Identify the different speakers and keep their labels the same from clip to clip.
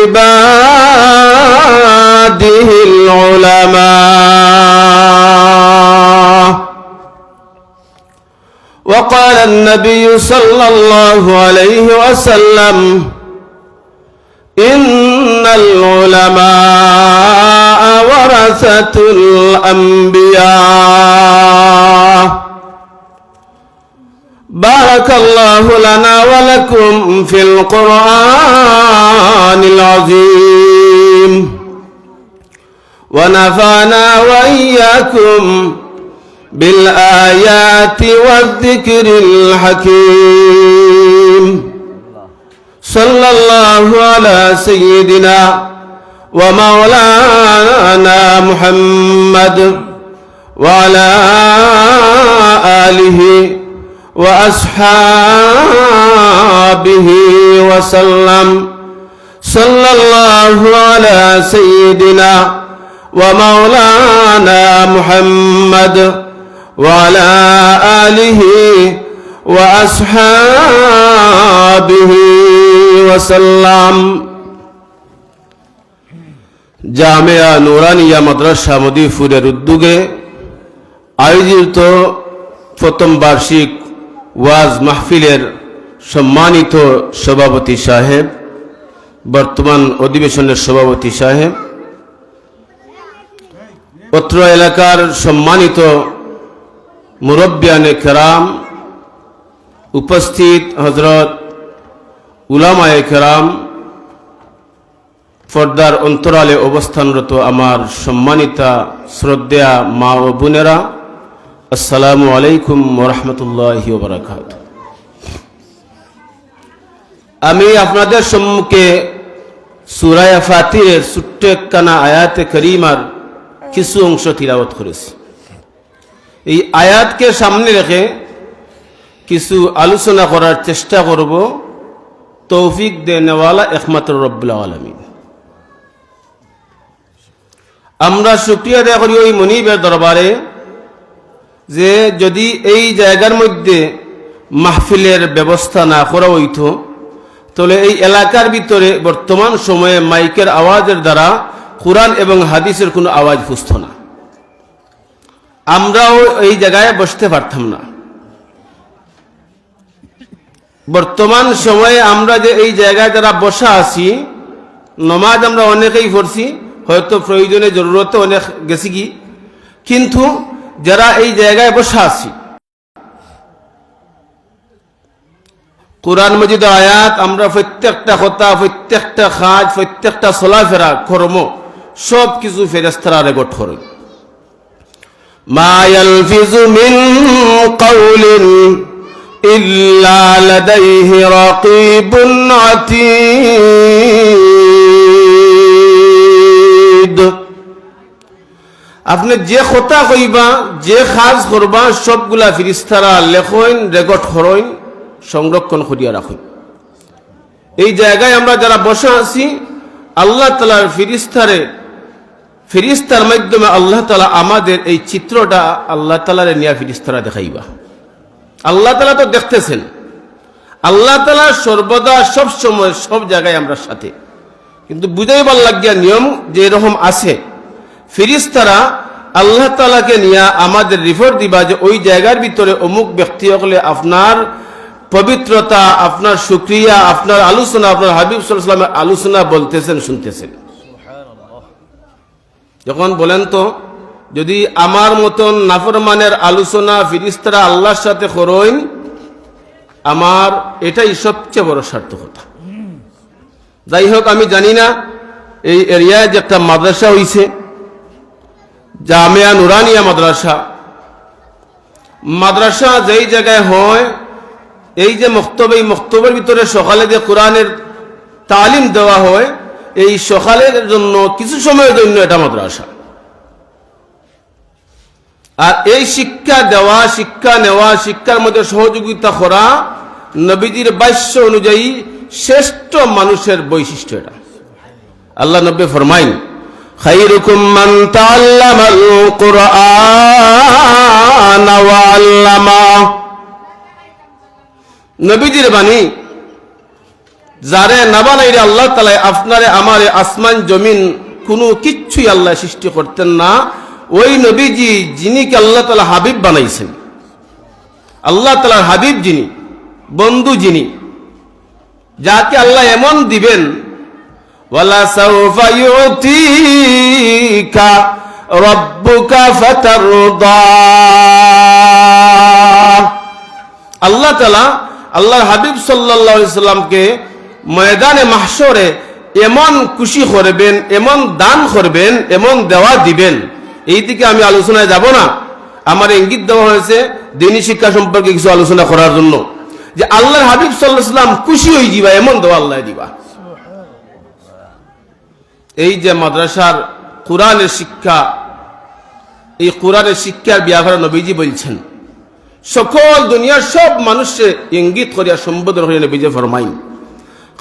Speaker 1: عباده العلماء وقال النبي صلى الله عليه وسلم إن العلماء ورثة الأنبياء بارك الله لنا ولكم في القرآن ونفعنا وإياكم بالآيات والذكر الحكيم. صلى الله على سيدنا ومولانا محمد وعلى آله وأصحابه وسلم. صلى الله على سيدنا ومولانا محمد وعلى آله وأصحابه وسلم জামিয়া নুরানিয়া মাদ্রাসা মদিফুরের উদ্যোগে আয়োজিত প্রথম বার্ষিক ওয়াজ মাহফিলের সম্মানিত সভাপতি সাহেব বর্তমান অধিবেশনের সভাপতি সাহেব অত্র এলাকার সম্মানিত মুরব্বিয়ানে কেরাম উপস্থিত হজরত উলামায়ে কেরাম পর্দার অন্তরালে অবস্থানরত আমার সম্মানিতা শ্রদ্ধেয়া মা ও বোনেরা, আসসালামু আলাইকুম ওরহমতুল্লাহ বারাকাত আমি আপনাদের সম্মুখে সুরায়া ফাতিরের ছোট্ট একখানা আয়াতে করিমার কিছু অংশ তিলাবত করেছি। এই আয়াতকে সামনে রেখে কিছু আলোচনা করার চেষ্টা করব। তৌফিক দেনেওয়ালা একমাত্র রব্বুল আলমিন। আমরা শুক্রিয়া দেয়া করি ওই মনিবের দরবারে যে যদি এই জায়গার মধ্যে মাহফিলের ব্যবস্থা না করা হইত, তাহলে এই এলাকার ভিতরে বর্তমান সময়ে মাইকের আওয়াজের দ্বারা কোরআন এবং হাদিসের কোনো আওয়াজ পুষত না। আমরাও এই জায়গায় বসতে পারতাম না। বর্তমান সময়ে আমরা যে এই জায়গায় যারা বসা আছি, নমাজ আমরা অনেকেই পড়ছি, হয়তো প্রয়োজনে জরুরতে অনেক গেছি কি, কিন্তু যারা এই জায়গায় বসা আছি, কোরআন মজিদ আয়াত, আমরা প্রত্যেকটা কথা প্রত্যেকটা খাজ, প্রত্যেকটা চলাফেরা কর্ম সব কিছু ফেরেস্তারা রেকর্ড করে আপনি যে কথা কইবা, যে খাজ করবা, সবগুলা ফিরিস্তারা লেখইন, রেকর্ড করইন সংরক্ষণ করিয়া রাখুন। এই জায়গায় আমরা যারা বসে আছি, আল্লাহ তালার ফিরিস্তারে ফিরিস্তার মাধ্যমে আল্লাহ তালা আমাদের এই চিত্রটা আল্লাহ তালারে নিয়া ফিরিস্তারা দেখাইবা। আল্লাহ তালা তো দেখতেছেন। আল্লাহ তালা সর্বদা সব সময় সব জায়গায় আমরা সাথে। কিন্তু বুঝাইবার লাগিয়া নিয়ম যে এরকম আছে, ফিরিস্তারা আল্লাহ তালাকে নিয়ে আমাদের রিপোর্ট দিবা যে ওই জায়গার ভিতরে অমুক ব্যক্তি হলে আপনার পবিত্রতা, আপনার সুক্রিয়া আপনার আলোচনা, আপনার হাবিব সাল্লামের আলোচনা বলতেছেন, শুনতেছেন। যখন বলেন তো, যদি আমার মতন নাফরমানের আলোচনা ফিরিস্তারা আল্লাহর সাথে করইন, আমার এটাই সবচেয়ে বড় সার্থকতা। যাই হোক, আমি জানি না, এই এরিয়ায় যে একটা মাদ্রাসা হইছে, জামিয়া নুরানিয়া মাদ্রাসা মাদ্রাসা যেই জায়গায় হয়, এই যে মক্তব, এই মক্তবের ভিতরে সকালে যে কোরআনের তালিম দেওয়া হয় এই সকালের জন্য কিছু সময়ের জন্য এটা মাদ্রাসা আর এই শিক্ষা দেওয়া শিক্ষা নেওয়া শিক্ষার মধ্যে সহযোগিতা করা নবীজির বাস্য অনুযায়ী শ্রেষ্ঠ মানুষের বৈশিষ্ট্য এটা আল্লাহ নব্বী ফরমাইন خيركم من تعلم القرآن وعلمه নবীজির বাণী যারে না বানাইরে আল্লাহ তালাই আপনারে, আমারে আসমান, জমিন কোনো কিচ্ছুই আল্লাহ সৃষ্টি করতেন না। ওই নবীজি যিনিকে আল্লাহ তালা হাবিব বানাইছেন। আল্লাহ তালার হাবিব যিনি, বন্ধু যিনি, যাকে আল্লাহ এমন দিবেন আল্লাহ তালা আল্লাহর হাবিব সাল্লাল্লাহু সাল্লামকে ময়দানে মাহশরে এমন খুশি করবেন, এমন দান করবেন, এমন দেওয়া দিবেন। এই দিকে আমি আলোচনায় যাব না। আমার ইঙ্গিত দেওয়া হয়েছে দিনী শিক্ষা সম্পর্কে কিছু আলোচনা করার জন্য। যে আল্লাহর হাবিব সাল্লাহ সাল্লাম খুশি হয়ে দিবা, এমন দেওয়া আল্লাহ দিবা। এই যে মাদ্রাসার কোরআনের শিক্ষা, এই কোরআনের শিক্ষার বিয়াঘর নবীজি বলছেন, সকল দুনিয়ার সব মানুষে ইঙ্গিত করিয়া সম্বোধন করিয়া নবীজি ফরমাইন।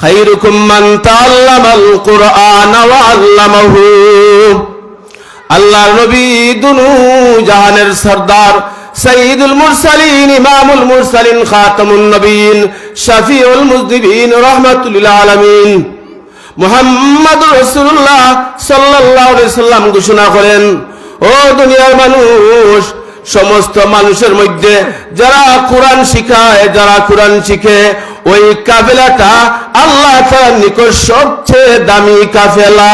Speaker 1: খাইরুকুম মান তাআল্লামাল কুরআন ওয়া আল্লামাহু। আল্লাহর নবী দুনু জাহানের সরদার সঈদুল মুরসালিন, ইমামুল মুরসালিন, খাতামুন নবীন, শাফিউল মুজদিবিন, রাহমাতুল আলামিন। মুহাম্মদ রাসূলুল্লাহ সাল্লাল্লাহু আলাইহি সাল্লাম ঘোষণা করেন, ও দুনিয়ার মানুষ, সমস্ত মানুষের মধ্যে যারা কোরআন শিখায়, যারা কোরআন শিখে ওই কাফেলাটা আল্লাহ তাআলার নিকট সবচেয়ে দামি কাফেলা।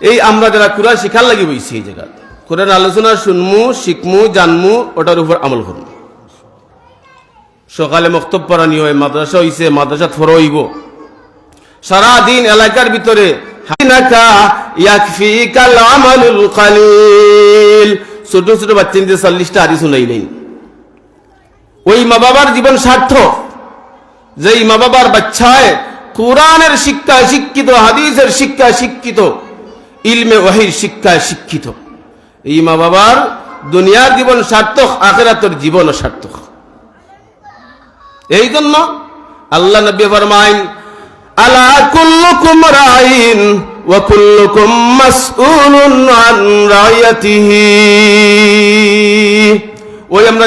Speaker 1: এই আমরা যারা কোরআন শিখার লাগি বইছি এই জায়গা কোরআন আলোচনা শুনমু, শিখমু, জানমু, ওটার উপর আমল করমু। সকালে মক্তব পড়ানি হয়, মাদ্রাসা হইছে, মাদ্রাসা থর হইব। সারাদিন এলাকার ভিতরে ছোট ছোট বাচ্চাদের চল্লিশটা হাদিস শুনাইলেন ওই মা বাবার জীবন সার্থক যেই মা বাবার বাচ্চায় কোরআনের শিক্ষা শিক্ষিত, হাদিসের শিক্ষা শিক্ষিত, ইলমে ওয়াহির শিক্ষায় শিক্ষিত। এই মা বাবার দুনিয়ার জীবন সার্থক, আখেরাতর জীবন সার্থক। এই জন্য আল্লাহ নবী ফরমাইন, আলা কুল্লুকুম রাইন ওয়া কুল্লুকুম মাসউলুন আন রায়াতিহি ওই আমরা